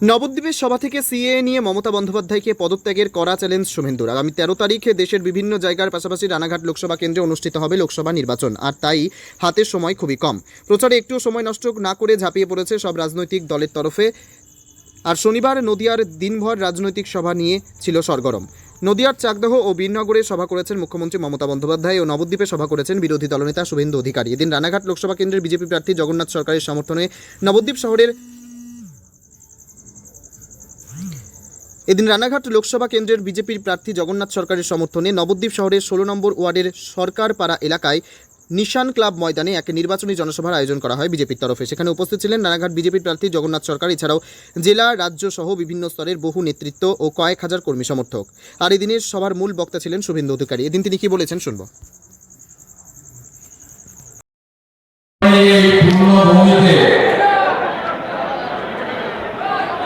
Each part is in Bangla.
নবদ্বীপের সভা থেকে সিএ নিয়ে মমতা বন্দ্যোপাধ্যায়কে পদত্যাগের করা চ্যালেঞ্জ শুভেন্দুর। আগামী তেরো তারিখে দেশের বিভিন্ন জায়গার পাশাপাশি রানাঘাট লোকসভা কেন্দ্রে অনুষ্ঠিত হবে লোকসভা নির্বাচন, আর তাই হাতের সময় খুবই কম। প্রচারে একটুও সময় নষ্ট না করে ঝাঁপিয়ে পড়েছে সব রাজনৈতিক দলের তরফে। আর শনিবার নদিয়ার দিনভর রাজনৈতিক সভা নিয়ে ছিল সরগরম। নদিয়ার চাকদহ ও বীরনগরে সভা করেছেন মুখ্যমন্ত্রী মমতা বন্দ্যোপাধ্যায় ও নবদ্বীপে সভা করেছেন বিরোধী দলনেতা শুভেন্দু অধিকারী। এদিন রানাঘাট লোকসভা কেন্দ্রের বিজেপি প্রার্থী জগন্নাথ সরকারের সমর্থনে নবদ্বীপ শহরের এদিন রানাঘাট লোকসভা কেন্দ্রের বিজেপির প্রার্থী জগন্নাথ সরকারের সমর্থনে নবদ্বীপ শহরের ষোলো নম্বর ওয়ার্ডের সরকারপাড়া এলাকায় নিশান ক্লাব ময়দানে এক নির্বাচনী জনসভার আয়োজন করা হয় বিজেপির তরফে। সেখানে উপস্থিত ছিলেন রানাঘাট বিজেপির প্রার্থী জগন্নাথ সরকার, এছাড়াও জেলা, রাজ্য সহ বিভিন্ন স্তরের বহু নেতৃত্ব ও কয়েক হাজার কর্মী সমর্থক। আর এদিনের সভার মূল বক্তা ছিলেন শুভেন্দু অধিকারী। এদিন তিনি কি বলেছেন শুনব। এই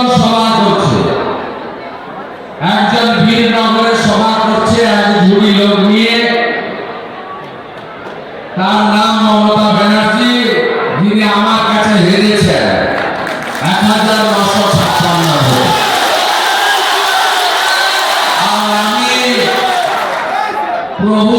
দুজন সভা করছে। একজন বীরনগরে সভা করছে, এক ঝুড়ি লোক নিয়ে। তার নাম মমতা ব্যানার্জি, যিনি আমার কাছে হেরেছেন। এক হাজার নশো ছাপ্পান্ন প্রভু